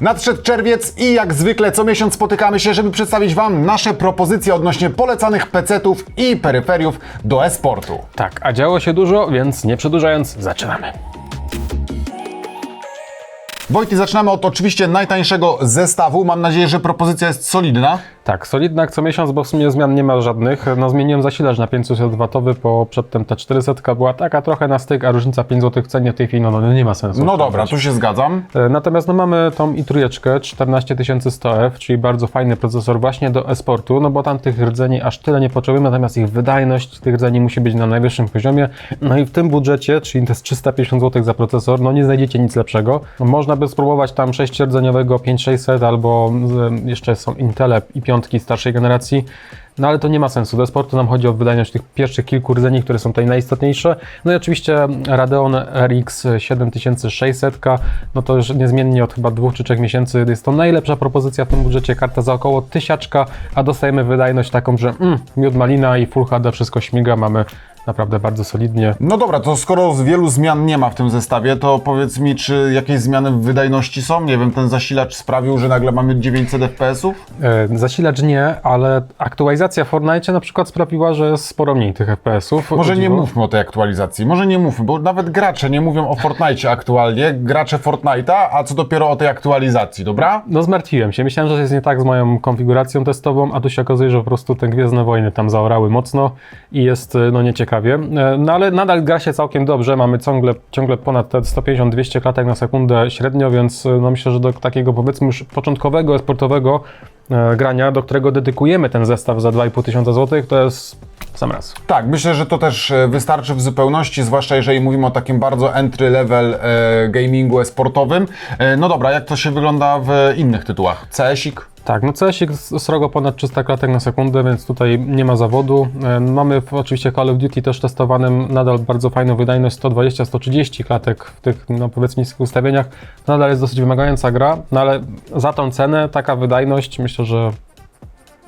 Nadszedł czerwiec i jak zwykle co miesiąc spotykamy się, żeby przedstawić Wam nasze propozycje odnośnie polecanych PC-ów i peryferiów do e-sportu. Tak, a działo się dużo, więc nie przedłużając, zaczynamy. Wojty, zaczynamy od oczywiście najtańszego zestawu. Mam nadzieję, że propozycja jest solidna. Tak, solidna jak co miesiąc, bo w sumie zmian nie ma żadnych. No zmieniłem zasilacz na 500W, bo przedtem ta 400 była taka trochę na styk, a różnica 5 zł w cenie w tej chwili no, no nie ma sensu. No dobra, tu się zgadzam. E, Natomiast no, mamy tą i trójeczkę 14100F, czyli bardzo fajny procesor właśnie do e-sportu, no bo tam tych rdzeni aż tyle nie potrzebujemy, natomiast ich wydajność tych rdzeni musi być na najwyższym poziomie. No i w tym budżecie, czyli to jest 350 zł za procesor, no nie znajdziecie nic lepszego. Można by spróbować tam 6-rdzeniowego 5600 albo jeszcze są Intele i piątki starszej generacji. No ale to nie ma sensu. Do sportu nam chodzi o wydajność tych pierwszych kilku rdzeni, które są tutaj najistotniejsze. No i oczywiście Radeon RX 7600, no to już niezmiennie od chyba dwóch czy trzech miesięcy jest to najlepsza propozycja w tym budżecie. Karta za około tysiaczka, a dostajemy wydajność taką, że mm, miód malina i Full HD wszystko śmiga. Mamy naprawdę bardzo solidnie. No dobra, to skoro wielu zmian nie ma w tym zestawie, to powiedz mi, czy jakieś zmiany w wydajności są? Nie wiem, ten zasilacz sprawił, że nagle mamy 900 FPS-ów? E, zasilacz nie, ale aktualizacja w Fortnite na przykład sprawiła, że jest sporo mniej tych FPS-ów. Może nie mówmy o tej aktualizacji, może nie mówmy, bo nawet gracze nie mówią o Fortnite aktualnie, gracze Fortnite'a, a co dopiero o tej aktualizacji, dobra? No zmartwiłem się. Myślałem, że jest nie tak z moją konfiguracją testową, a tu się okazuje, że po prostu te Gwiezdne Wojny tam zaorały mocno i jest y, no nieciekawie. E, No ale nadal gra się całkiem dobrze. Mamy ciągle, ciągle ponad te 150-200 klatek na sekundę średnio, więc y, no myślę, że do takiego powiedzmy już początkowego, sportowego e, grania, do którego dedykujemy ten zestaw za 2,5 tysiąca złotych, to jest sam raz. Tak, myślę, że to też e, wystarczy w zupełności, zwłaszcza jeżeli mówimy o takim bardzo entry level e, gamingu e-sportowym. E, no dobra, jak to się wygląda w innych tytułach? CS-ik? Tak, no CSik srogo ponad 300 klatek na sekundę, więc tutaj nie ma zawodu. E, Mamy w, oczywiście Call of Duty też testowanym nadal bardzo fajną wydajność 120-130 klatek w tych no powiedzmy niskich ustawieniach. Nadal jest dosyć wymagająca gra, no ale za tą cenę taka wydajność myślę, że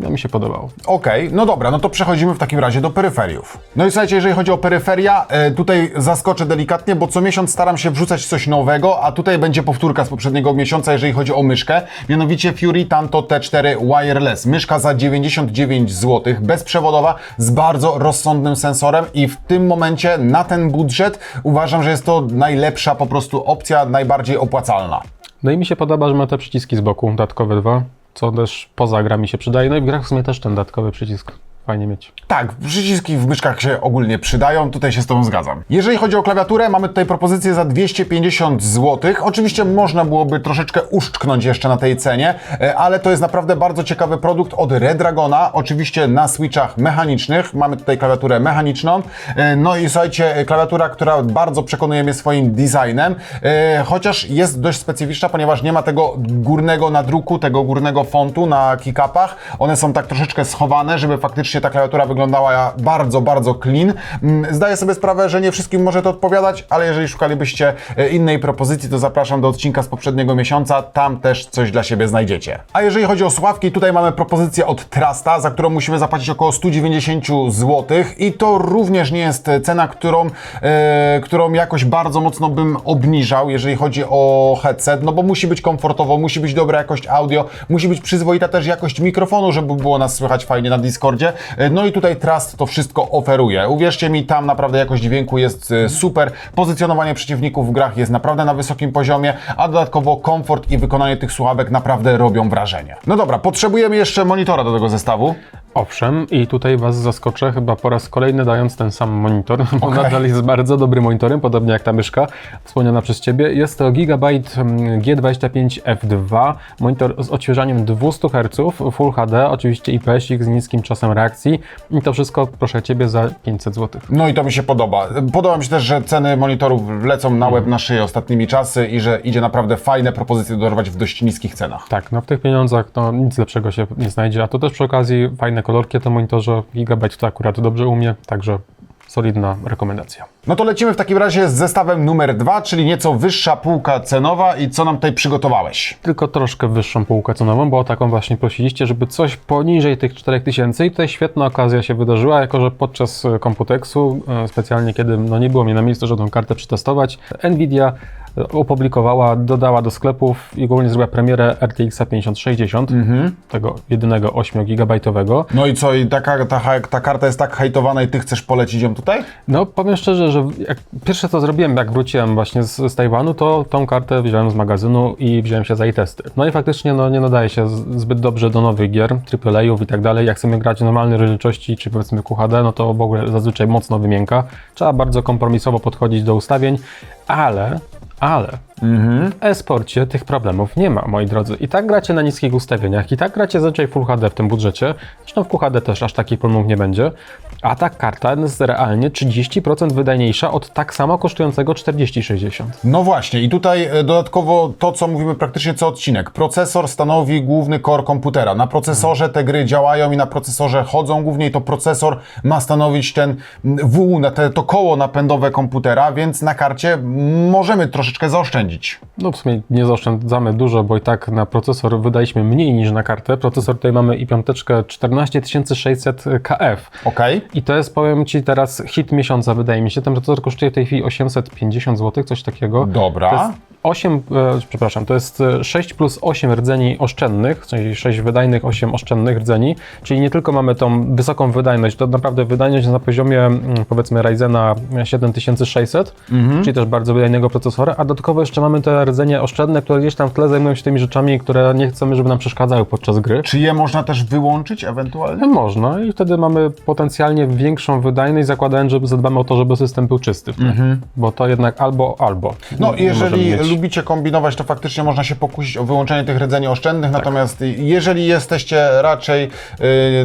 no, mi się podobało. Okej, no dobra, no to przechodzimy w takim razie do peryferiów. No i słuchajcie, jeżeli chodzi o peryferia, e, tutaj zaskoczę delikatnie, bo co miesiąc staram się wrzucać coś nowego, a tutaj będzie powtórka z poprzedniego miesiąca, jeżeli chodzi o myszkę. Mianowicie Fury Tanto T4 Wireless. Myszka za 99 zł, bezprzewodowa, z bardzo rozsądnym sensorem i w tym momencie na ten budżet uważam, że jest to najlepsza po prostu opcja, najbardziej opłacalna. No i mi się podoba, że ma te przyciski z boku, dodatkowe dwa, co też poza gra mi się przydaje. No i w grach w sumie też ten dodatkowy przycisk fajnie mieć. Tak, przyciski w myszkach się ogólnie przydają, tutaj się z Tobą zgadzam. Jeżeli chodzi o klawiaturę, mamy tutaj propozycję za 250 zł. Oczywiście można byłoby troszeczkę uszczknąć jeszcze na tej cenie, e, ale to jest naprawdę bardzo ciekawy produkt od Redragona, oczywiście na switchach mechanicznych. Mamy tutaj klawiaturę mechaniczną. E, No i słuchajcie, klawiatura, która bardzo przekonuje mnie swoim designem, e, chociaż jest dość specyficzna, ponieważ nie ma tego górnego nadruku, tego górnego fontu na kickupach. One są tak troszeczkę schowane, żeby faktycznie ta klawiatura wyglądała bardzo, bardzo clean. Mm, Zdaję sobie sprawę, że nie wszystkim może to odpowiadać, ale jeżeli szukalibyście e, innej propozycji, to zapraszam do odcinka z poprzedniego miesiąca, tam też coś dla siebie znajdziecie. A jeżeli chodzi o sławki, tutaj mamy propozycję od Trasta, za którą musimy zapłacić około 190 zł i to również nie jest cena, którą, e, którą jakoś bardzo mocno bym obniżał, jeżeli chodzi o headset, no bo musi być komfortowo, musi być dobra jakość audio, musi być przyzwoita też jakość mikrofonu, żeby było nas słychać fajnie na Discordzie. E, No i tutaj Trust to wszystko oferuje. Uwierzcie mi, tam naprawdę jakość dźwięku jest e, super, pozycjonowanie przeciwników w grach jest naprawdę na wysokim poziomie, a dodatkowo komfort i wykonanie tych słuchawek naprawdę robią wrażenie. No dobra, potrzebujemy jeszcze monitora do tego zestawu. Owszem, i tutaj Was zaskoczę chyba po raz kolejny dając ten sam monitor, bo Okej. nadal jest bardzo dobrym monitorem, podobnie jak ta myszka wspomniana przez Ciebie. Jest to Gigabyte mm, G25 F2, monitor z odświeżaniem 200 Hz, Full HD, oczywiście IPS-ik z niskim czasem reakcji i to wszystko, proszę Ciebie, za 500 zł. No i to mi się podoba. Podoba mi się też, że ceny monitorów lecą na łeb na szyję ostatnimi czasy i że idzie naprawdę fajne propozycje dorwać w dość niskich cenach. Tak, no w tych pieniądzach to nic lepszego się nie znajdzie, a to też przy okazji fajne kolorki na monitorze, Gigabyte to akurat dobrze umie, także solidna rekomendacja. No to lecimy w takim razie z zestawem numer dwa, czyli nieco wyższa półka cenowa i co nam tutaj przygotowałeś? tylko troszkę wyższą półkę cenową, bo o taką właśnie prosiliście, żeby coś poniżej tych 4000 i tutaj świetna okazja się wydarzyła, jako że podczas e, Computeksu, e, specjalnie kiedy no, nie było mnie na miejscu, żeby tą kartę przetestować, Nvidia opublikowała, dodała do sklepów i ogólnie zrobiła premierę RTX 5060, tego jedynego 8 gigabajtowego. No i co, i taka, ta, ta karta jest tak hejtowana i ty chcesz polecić ją tutaj? No powiem szczerze, że pierwsze co zrobiłem, jak wróciłem właśnie z, z Tajwanu, to tą kartę wziąłem z magazynu i wziąłem się za jej testy. No i faktycznie no, nie nadaje się zbyt dobrze do nowych gier, AAA-ów i tak dalej. Jak chcemy grać w normalnej rozdzielczości, czy powiedzmy QHD, no to w ogóle zazwyczaj mocno wymienka. Trzeba bardzo kompromisowo podchodzić do ustawień, ale, ale w e-sporcie tych problemów nie ma, moi drodzy. I tak gracie na niskich ustawieniach, i tak gracie zazwyczaj Full HD w tym budżecie. Zresztą w QHD też aż takich problemów nie będzie. A ta karta jest realnie 30% wydajniejsza od tak samo kosztującego 4060. No właśnie, i tutaj e, dodatkowo to, co mówimy praktycznie co odcinek. Procesor stanowi główny core komputera. Na procesorze te gry działają i na procesorze chodzą głównie i to procesor ma stanowić ten mm, W, na te, to koło napędowe komputera, więc na karcie możemy troszeczkę zaoszczędzić. No w sumie nie zaoszczędzamy dużo, bo i tak na procesor wydaliśmy mniej niż na kartę. Procesor tutaj mamy i piąteczkę 14600 KF. Ok? I to jest, powiem Ci teraz, hit miesiąca, wydaje mi się. Ten procesor kosztuje w tej chwili 850 zł, coś takiego. Dobra. To jest 8, e, przepraszam, to jest e, 6 plus 8 rdzeni oszczędnych, czyli 6 wydajnych, 8 oszczędnych rdzeni, czyli nie tylko mamy tą wysoką wydajność, to naprawdę wydajność na poziomie mm, powiedzmy Ryzena 7600, czyli też bardzo wydajnego procesora, a dodatkowo jeszcze mamy te rdzenie oszczędne, które gdzieś tam w tle zajmują się tymi rzeczami, które nie chcemy, żeby nam przeszkadzały podczas gry. Czy je można też wyłączyć ewentualnie? No Można i wtedy mamy potencjalnie większą wydajność, zakładając, że zadbamy o to, żeby system był czysty. Bo to jednak albo, albo. No, jeżeli. Lubicie kombinować, to faktycznie można się pokusić o wyłączenie tych rdzeni oszczędnych, natomiast jeżeli jesteście raczej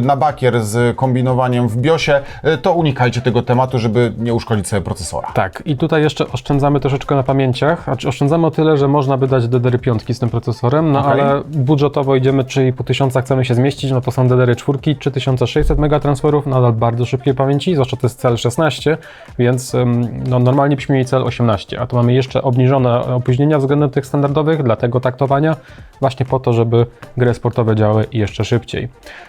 y, na bakier z kombinowaniem w BIOSie, y, to unikajcie tego tematu, żeby nie uszkodzić sobie procesora. Tak, i tutaj jeszcze oszczędzamy troszeczkę na pamięciach. Znaczy oszczędzamy o tyle, że można by dać DDR5 z tym procesorem, no Okej. ale budżetowo idziemy 3,5 tysiąca, chcemy się zmieścić, no to są DDR4, 3600 megatransferów, nadal bardzo szybkiej pamięci, zwłaszcza to jest cel 16, więc no, normalnie byśmy mieli cel 18, a tu mamy jeszcze obniżone opóźnienia względem tych standardowych, dlatego taktowania, właśnie po to, żeby gry sportowe działały jeszcze szybciej.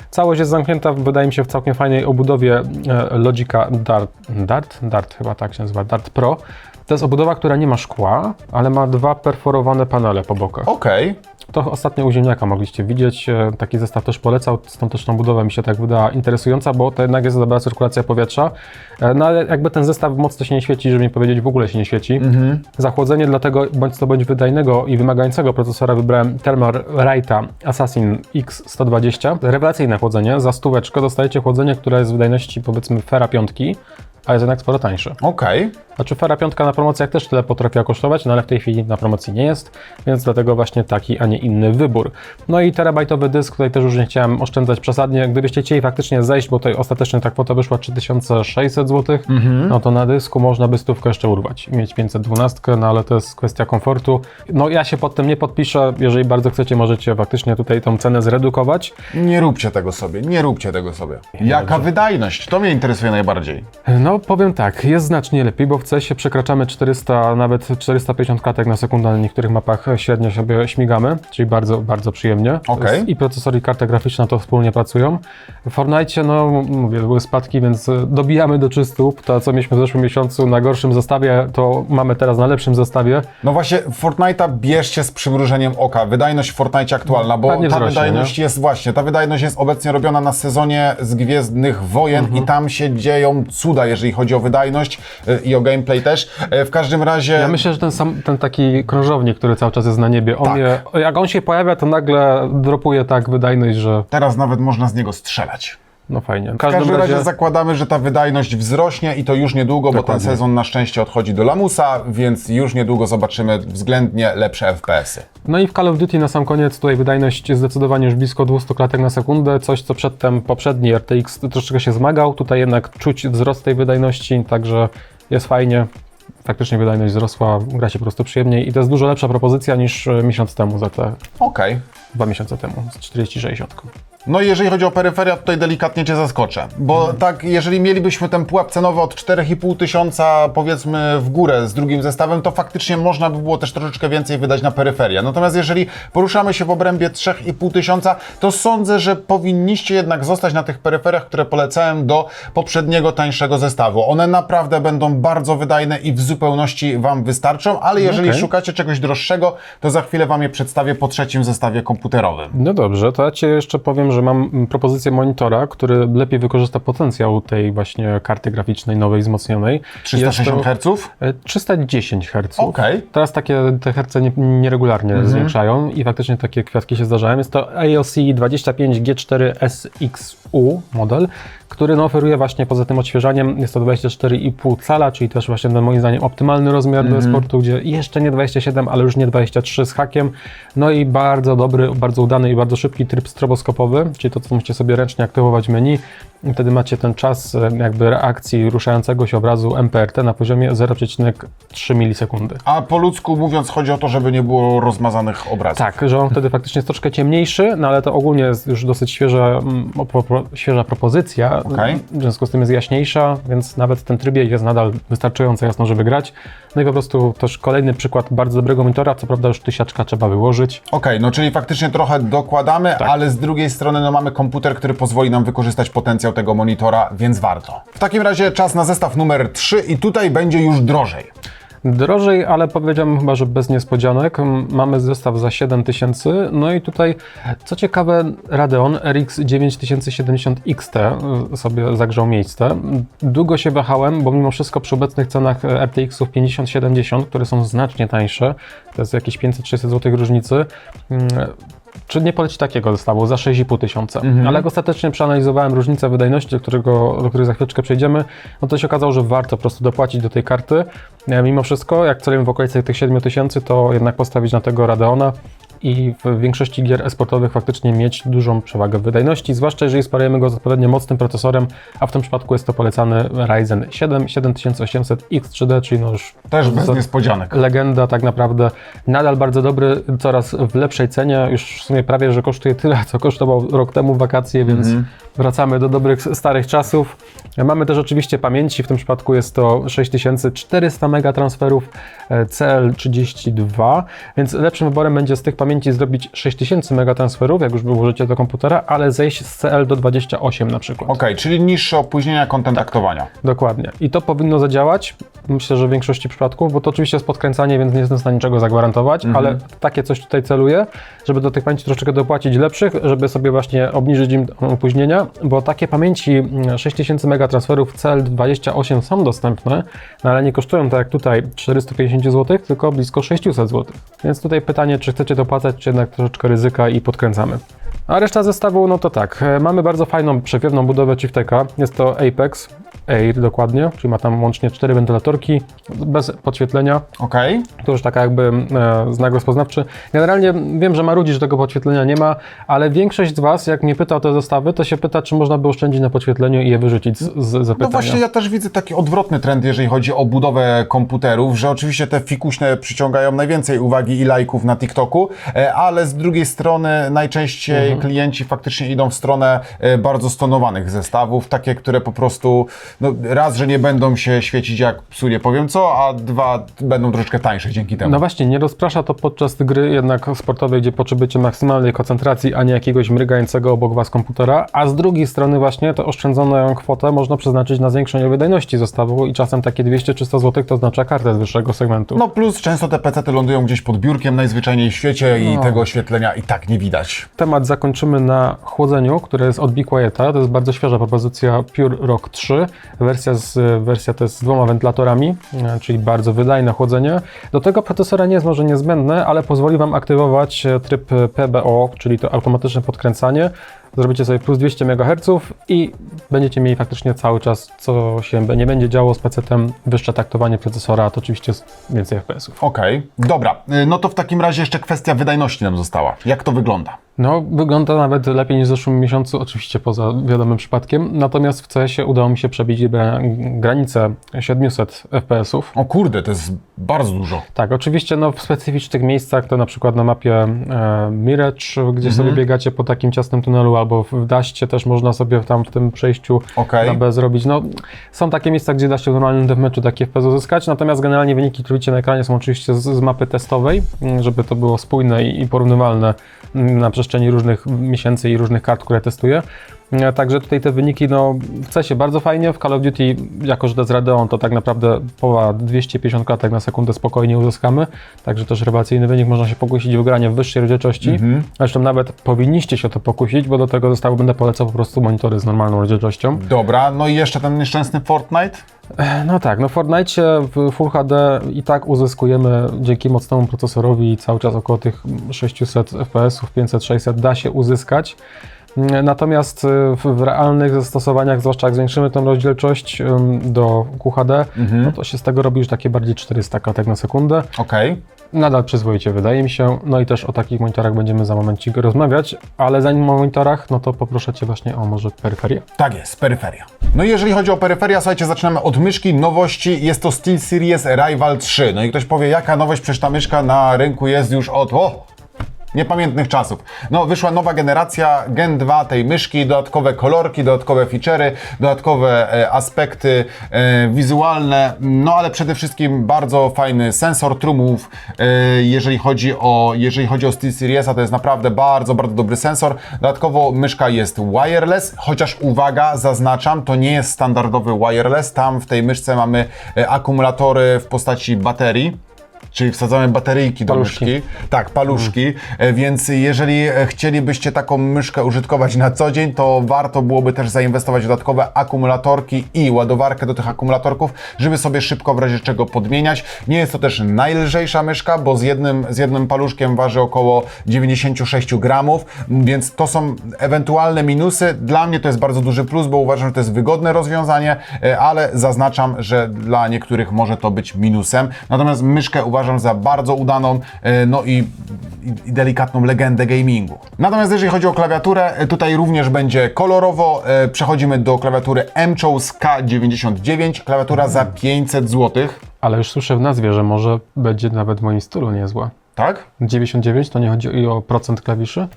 Całość jest zamknięta, wydaje mi się, w całkiem fajnej obudowie e, Logica Dart, Dart, Dart chyba tak się nazywa, Dart Pro. To jest obudowa, która nie ma szkła, ale ma dwa perforowane panele po bokach. Okej. To ostatnio u ziemniaka mogliście widzieć. e, Taki zestaw też polecał, stąd też tą budowę mi się tak wydała interesująca, bo to jednak jest dobra cyrkulacja powietrza. E, No ale jakby ten zestaw mocno się nie świeci, żeby nie powiedzieć w ogóle się nie świeci. Zachłodzenie dlatego bądź to bądź wydajnego i wymagającego procesora wybrałem Thermalrighta Assassin X120. Rewelacyjne chłodzenie. Za stóweczkę dostajecie chłodzenie, które jest wydajności powiedzmy Fera piątki, a jest jednak sporo tańsze. Okej. Znaczy Fera piątka na promocjach też tyle potrafiła kosztować, no ale w tej chwili na promocji nie jest, więc dlatego właśnie taki, a nie inny wybór. No i terabajtowy dysk, tutaj też już nie chciałem oszczędzać przesadnie. Gdybyście chcieli faktycznie zejść, bo tutaj ostatecznie ta kwota wyszła 3600 zł, no to na dysku można by stówkę jeszcze urwać i mieć 512, no ale to jest kwestia komfortu. No ja się pod tym nie podpiszę, jeżeli bardzo chcecie, możecie faktycznie tutaj tą cenę zredukować. Nie róbcie tego sobie, nie róbcie tego sobie. Jaka wydajność? To mnie interesuje najbardziej. No powiem tak, jest znacznie lepiej, bo w CS-ie przekraczamy 400, nawet 450 klatek na sekundę, na niektórych mapach średnio sobie śmigamy, czyli bardzo, bardzo przyjemnie. Okej. I procesor i karta graficzna to wspólnie pracują. W Fortnite, no mówię, były spadki, więc dobijamy do 300. To co mieliśmy w zeszłym miesiącu na gorszym zestawie, to mamy teraz na lepszym zestawie. No właśnie, Fortnite'a bierzcie z przymrużeniem oka. Wydajność w Fortnite aktualna, bo ta wzrośnie, wydajność jest właśnie, ta wydajność jest obecnie robiona na sezonie z Gwiezdnych Wojen Mhm. i tam się dzieją cuda, jeżeli chodzi o wydajność y, i o gameplay też. Y, W każdym razie... Ja myślę, że ten, sam, ten taki krążownik, który cały czas jest na niebie, on Tak. je, jak on się pojawia, to nagle dropuje tak wydajność, że Teraz nawet można z niego strzelać. no fajnie. W W każdym razie zakładamy, że ta wydajność wzrośnie i to już niedługo, bo ten Dokładnie. sezon na szczęście odchodzi do lamusa, więc już niedługo zobaczymy względnie lepsze FPS-y. No i w Call of Duty na sam koniec tutaj wydajność zdecydowanie już blisko 200 klatek na sekundę, coś co przedtem poprzedni RTX troszeczkę się zmagał, tutaj jednak czuć wzrost tej wydajności, także jest fajnie. Faktycznie wydajność wzrosła, gra się po prostu przyjemniej i to jest dużo lepsza propozycja niż e, miesiąc temu, za te Okej. dwa miesiące temu z 4060. No i jeżeli chodzi o peryferia, tutaj delikatnie Cię zaskoczę, bo tak, jeżeli mielibyśmy ten pułap cenowy od 4,5 tysiąca powiedzmy w górę z drugim zestawem, to faktycznie można by było też troszeczkę więcej wydać na peryferia. Natomiast jeżeli poruszamy się w obrębie 3,5 tysiąca, to sądzę, że powinniście jednak zostać na tych peryferiach, które polecałem do poprzedniego, tańszego zestawu. One naprawdę będą bardzo wydajne i w zupełności Wam wystarczą, ale jeżeli Okej. szukacie czegoś droższego, to za chwilę Wam je przedstawię po trzecim zestawie komputerowym. No dobrze, to ja Ci jeszcze powiem, że mam propozycję monitora, który lepiej wykorzysta potencjał tej właśnie karty graficznej nowej, wzmocnionej. 360 Jest to, Hz? e, 310 Hz. Okej. Teraz takie te herce nie, nieregularnie zwiększają i faktycznie takie kwiatki się zdarzają. Jest to ALC 25G4SXU model, który no, oferuje właśnie poza tym odświeżaniem, jest to 24,5 cala, czyli też właśnie ten moim zdaniem optymalny rozmiar do sportu, gdzie jeszcze nie 27, ale już nie 23 z hakiem. No i bardzo dobry, bardzo udany i bardzo szybki tryb stroboskopowy, czyli to, co musicie sobie ręcznie aktywować w menu. I wtedy macie ten czas e, jakby reakcji ruszającego się obrazu MPRT na poziomie 0,3 milisekundy. A po ludzku mówiąc, chodzi o to, żeby nie było rozmazanych obrazów. Tak, że on wtedy faktycznie jest troszkę ciemniejszy, no ale to ogólnie jest już dosyć świeża, mm, świeża propozycja. Okej. W związku z tym jest jaśniejsza, więc nawet w tym trybie jest nadal wystarczająco jasno, żeby grać. No i po prostu też kolejny przykład bardzo dobrego monitora, co prawda już tysiaczka trzeba wyłożyć. Okej, no czyli faktycznie trochę dokładamy, Tak. ale z drugiej strony no mamy komputer, który pozwoli nam wykorzystać potencjał tego monitora, więc warto. W takim razie czas na zestaw numer 3 i tutaj będzie już drożej. Drożej, ale powiedziałbym chyba, że bez niespodzianek. Mamy zestaw za 7000. No i tutaj, co ciekawe, Radeon RX 9070 XT sobie zagrzał miejsce. Długo się wahałem, bo mimo wszystko przy obecnych cenach e, RTX-ów 5070, które są znacznie tańsze, to jest jakieś 500-600 zł różnicy, mm, czy nie poleci takiego zestawu za 6,5 tysiąca. Ale jak ostatecznie przeanalizowałem różnicę wydajności, do, którego, do której za chwileczkę przejdziemy, no to się okazało, że warto po prostu dopłacić do tej karty. E, Mimo wszystko, jak celujemy w okolicy tych 7 tysięcy, to jednak postawić na tego Radeona i w większości gier e-sportowych faktycznie mieć dużą przewagę wydajności, zwłaszcza jeżeli sparujemy go z odpowiednio mocnym procesorem, a w tym przypadku jest to polecany Ryzen 7 7800 X3D, czyli no już Też bez niespodzianek. legenda tak naprawdę, nadal bardzo dobry, coraz w lepszej cenie, już w sumie prawie, że kosztuje tyle, co kosztował rok temu w wakacje, więc wracamy do dobrych, starych czasów. Mamy też oczywiście pamięci, w tym przypadku jest to 6400 mega transferów e, CL32, więc lepszym wyborem będzie z tych pamięci zrobić 6000 mega transferów, jak już wyłożycie do komputera, ale zejść z CL do 28 na przykład. Okej, czyli niższe opóźnienia kontaktowania. Dokładnie. I to powinno zadziałać, myślę, że w większości przypadków, bo to oczywiście jest podkręcanie, więc nie jestem w stanie niczego zagwarantować, ale takie coś tutaj celuję, żeby do tych pamięci troszeczkę dopłacić lepszych, żeby sobie właśnie obniżyć im opóźnienia, bo takie pamięci mm, 6000 mega transferów CL28 są dostępne, no ale nie kosztują tak jak tutaj 450 zł, tylko blisko 600 zł. Więc tutaj pytanie, czy chcecie dopłacać, czy jednak troszeczkę ryzyka i podkręcamy. A reszta zestawu, no to tak, e, mamy bardzo fajną, przepiękną budowę Chiefteka. Jest to Apex Air dokładnie, czyli ma tam łącznie cztery wentylatorki bez podświetlenia. Okej? To już taka jakby e, znak rozpoznawczy. Generalnie wiem, że marudzi, że tego podświetlenia nie ma, ale większość z Was, jak mnie pyta o te zestawy, to się pyta, czy można by oszczędzić na podświetleniu i je wyrzucić z, z zapytania. No właśnie ja też widzę taki odwrotny trend, jeżeli chodzi o budowę komputerów, że oczywiście te fikuśne przyciągają najwięcej uwagi i lajków na TikToku, e, ale z drugiej strony najczęściej klienci faktycznie idą w stronę e, bardzo stonowanych zestawów, takie, które po prostu no, raz, że nie będą się świecić jak psu nie powiem co, a dwa będą troszeczkę tańsze dzięki temu. No właśnie, nie rozprasza to podczas gry jednak sportowej, gdzie potrzebujecie maksymalnej koncentracji, a nie jakiegoś mrygającego obok Was komputera, a z drugiej strony właśnie tę oszczędzoną kwotę można przeznaczyć na zwiększenie wydajności zestawu i czasem takie 200-300 zł to oznacza kartę z wyższego segmentu. No plus często te PC lądują gdzieś pod biurkiem najzwyczajniej w świecie i No. tego oświetlenia i tak nie widać. Temat zakończymy na chłodzeniu, które jest od Be Quieta. To jest bardzo świeża propozycja Pure Rock 3. Wersja, z, wersja to jest z dwoma wentylatorami, e, czyli bardzo wydajne chłodzenie. Do tego procesora nie jest może niezbędne, ale pozwoli Wam aktywować e, tryb PBO, czyli to automatyczne podkręcanie. Zrobicie sobie plus 200 MHz i będziecie mieli faktycznie cały czas, co się nie będzie działo z PC-tem, wyższe taktowanie procesora, to oczywiście więcej FPS-ów. Okej, dobra. Y, No to w takim razie jeszcze kwestia wydajności nam została. Jak to wygląda? No, wygląda nawet lepiej niż w zeszłym miesiącu, oczywiście poza wiadomym przypadkiem. Natomiast w CS-ie udało mi się przebić gra- granicę 700 FPS-ów. O kurde, to jest bardzo dużo. Tak, oczywiście no, w specyficznych miejscach, to na przykład na mapie e, Mirage, gdzie sobie biegacie po takim ciasnym tunelu, albo w daście też można sobie tam w tym przejściu na B zrobić. No, są takie miejsca, gdzie da się w normalnym deathmatchu takie FPS uzyskać, natomiast generalnie wyniki, które widzicie na ekranie są oczywiście z, z mapy testowej, mm, żeby to było spójne i, i porównywalne mm, na przestrzeni różnych miesięcy i różnych kart, które testuję. E, Także tutaj te wyniki, no w CESie bardzo fajnie, w Call of Duty, jako że to jest Radeon, to tak naprawdę połowa 250 klatek na sekundę spokojnie uzyskamy, także też rewelacyjny wynik, można się pokusić w granie w wyższej rozdzielczości, zresztą nawet powinniście się o to pokusić, bo do tego zestawu będę polecał po prostu monitory z normalną rozdzielczością. Dobra, no i jeszcze ten nieszczęsny Fortnite. No tak, no w Fortnite w Full HD i tak uzyskujemy dzięki mocnemu procesorowi cały czas około tych 600 FPS, 500-600 da się uzyskać. Natomiast y, w, realnych zastosowaniach, zwłaszcza jak zwiększymy tę rozdzielczość do QHD, no to się z tego robi już takie bardziej 400 klatek na sekundę. Okej. Nadal przyzwoicie wydaje mi się, no i też o takich monitorach będziemy za momencik rozmawiać, ale zanim o monitorach, no to poproszę Cię właśnie o może peryferię. Tak jest, peryferia. No i jeżeli chodzi o peryferia, słuchajcie, zaczynamy od myszki, nowości, jest to SteelSeries Rival 3. No i ktoś powie, jaka nowość, przecież ta myszka na rynku jest już od, o, niepamiętnych czasów. No, wyszła nowa generacja Gen 2 tej myszki, dodatkowe kolorki, dodatkowe feature'y, dodatkowe e, aspekty e, wizualne, no ale przede wszystkim bardzo fajny sensor trumów, e, jeżeli chodzi o, jeżeli chodzi o SteelSeriesa, to jest naprawdę bardzo, bardzo dobry sensor. Dodatkowo myszka jest wireless, chociaż uwaga, zaznaczam, to nie jest standardowy wireless, tam w tej myszce mamy e, akumulatory w postaci baterii, Czyli wsadzamy bateryjki do Paluszki. myszki. Tak, paluszki. E, Więc jeżeli e, chcielibyście taką myszkę użytkować na co dzień, to warto byłoby też zainwestować w dodatkowe akumulatorki i ładowarkę do tych akumulatorków, żeby sobie szybko w razie czego podmieniać. Nie jest to też najlżejsza myszka, bo z jednym, z jednym paluszkiem waży około 96 gramów, więc to są ewentualne minusy. Dla mnie to jest bardzo duży plus, bo uważam, że to jest wygodne rozwiązanie, e, ale zaznaczam, że dla niektórych może to być minusem. Natomiast myszkę uważam za bardzo udaną, e, no i, i, delikatną legendę gamingu. Natomiast jeżeli chodzi o klawiaturę, e, tutaj również będzie kolorowo. E, Przechodzimy do klawiatury MCHOS K99, klawiatura za 500 zł. Ale już słyszę w nazwie, że może będzie nawet w moim stylu niezła. Tak? 99 to nie chodzi o procent klawiszy?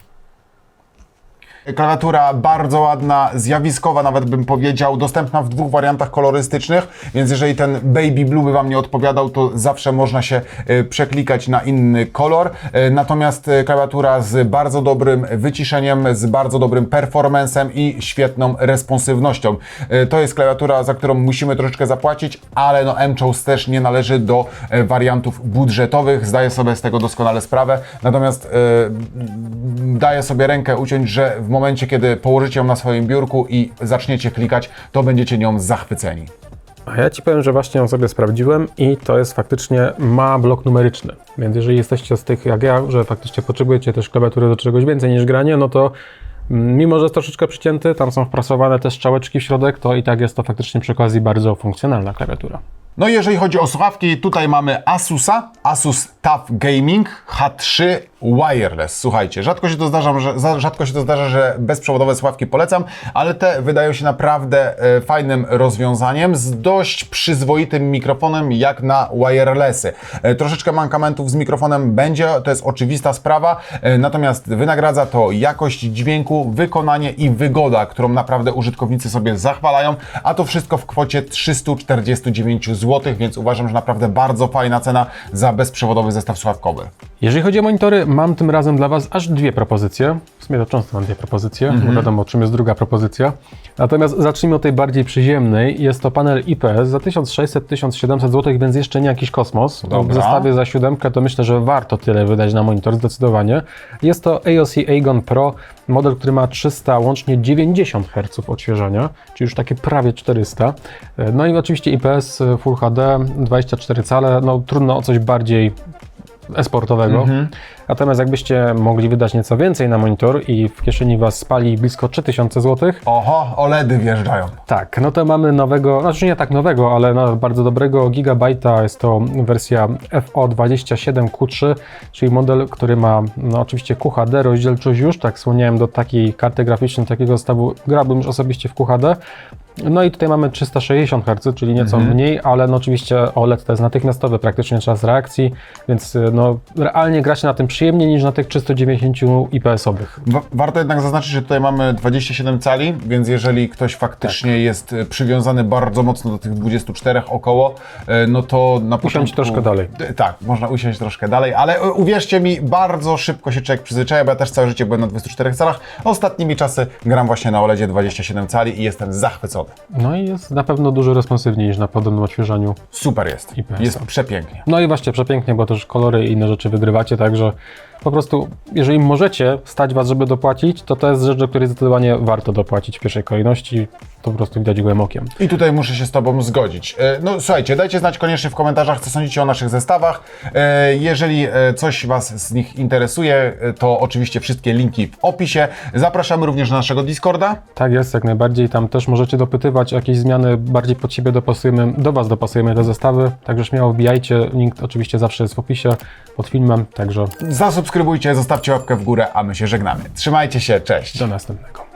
Klawiatura bardzo ładna, zjawiskowa nawet bym powiedział, dostępna w dwóch wariantach kolorystycznych, więc jeżeli ten baby blue by Wam nie odpowiadał, to zawsze można się e, przeklikać na inny kolor. E, Natomiast e, klawiatura z bardzo dobrym wyciszeniem, z bardzo dobrym performancem i świetną responsywnością. To jest klawiatura, za którą musimy troszeczkę zapłacić, ale no MCHOS też nie należy do wariantów budżetowych, zdaję sobie z tego doskonale sprawę. Natomiast e, daję sobie rękę uciąć, że w momencie, kiedy położycie ją na swoim biurku i zaczniecie klikać, to będziecie nią zachwyceni. A ja Ci powiem, że właśnie ją sobie sprawdziłem i to jest faktycznie, ma blok numeryczny. Więc jeżeli jesteście z tych jak ja, że faktycznie potrzebujecie też klawiatury do czegoś więcej niż granie, no to mm, mimo, że jest troszeczkę przycięty, tam są wprasowane też strzałeczki w środek, to i tak jest to faktycznie przy okazji bardzo funkcjonalna klawiatura. No i jeżeli chodzi o słuchawki, tutaj mamy Asusa, Asus TUF Gaming H3 Wireless. Słuchajcie, rzadko się to zdarza, że, za- rzadko się to zdarza, że bezprzewodowe słuchawki polecam, ale te wydają się naprawdę e, fajnym rozwiązaniem z dość przyzwoitym mikrofonem jak na wirelessy. E, troszeczkę mankamentów z mikrofonem będzie, to jest oczywista sprawa, e, natomiast wynagradza to jakość dźwięku, wykonanie i wygoda, którą naprawdę użytkownicy sobie zachwalają, a to wszystko w kwocie 349 zł, więc uważam, że naprawdę bardzo fajna cena za bezprzewodowy zestaw słuchawkowy. Jeżeli chodzi o monitory, mam tym razem dla Was aż dwie propozycje. W sumie to często mam dwie propozycje, bo wiadomo czym jest druga propozycja. Natomiast zacznijmy od tej bardziej przyziemnej. Jest to panel IPS za 1600-1700 zł, więc jeszcze nie jakiś kosmos. Dobra. W zestawie za siódemkę to myślę, że warto tyle wydać na monitor, zdecydowanie. Jest to AOC Aegon Pro, model, który ma 300, łącznie 90 Hz odświeżania, czyli już takie prawie 400. No i oczywiście IPS Full HD, 24 cale, no trudno o coś bardziej esportowego. Natomiast jakbyście mogli wydać nieco więcej na monitor i w kieszeni Was spali blisko 3000 zł, Oho, OLEDy wjeżdżają. tak, no to mamy nowego, znaczy nie tak nowego, ale no bardzo dobrego Gigabajta. Jest to wersja FO27Q3, czyli model, który ma no oczywiście QHD, rozdzielczość już, tak słoniałem do takiej karty graficznej, takiego zestawu, grałbym już osobiście w QHD. No i tutaj mamy 360 Hz, czyli nieco Mhm. mniej, ale no oczywiście OLED to jest natychmiastowy praktycznie czas reakcji, więc no realnie gra się na tym przyjemniej niż na tych 390 IPS-owych. Wa- Warto jednak zaznaczyć, że tutaj mamy 27 cali, więc jeżeli ktoś faktycznie Tak. jest e, przywiązany bardzo mocno do tych 24 około, e, no to na Usiąść początku... troszkę dalej. D- Tak, można usiąść troszkę dalej, ale e, uwierzcie mi, bardzo szybko się człowiek przyzwyczaja, bo ja też całe życie byłem na 24 calach. Ostatnimi czasy gram właśnie na OLEDzie 27 cali i jestem zachwycony. No i jest na pewno dużo responsywniej niż na podobnym odświeżaniu. Super jest. Jest przepięknie. No i właśnie przepięknie, bo też kolory i inne rzeczy wygrywacie, także po prostu, jeżeli możecie stać Was, żeby dopłacić, to to jest rzecz, do której zdecydowanie warto dopłacić w pierwszej kolejności. To po prostu widać gołym okiem. I tutaj muszę się z Tobą zgodzić. E, No słuchajcie, dajcie znać koniecznie w komentarzach, co sądzicie o naszych zestawach. E, Jeżeli e, coś Was z nich interesuje, to oczywiście wszystkie linki w opisie. Zapraszamy również na naszego Discorda. Tak jest, jak najbardziej. Tam też możecie dopytywać o jakieś zmiany, bardziej pod siebie dopasujemy, do Was dopasujemy te zestawy, także śmiało wbijajcie. Link oczywiście zawsze jest w opisie pod filmem, także Zasubskrybujcie, zostawcie łapkę w górę, a my się żegnamy. Trzymajcie się, cześć! do następnego.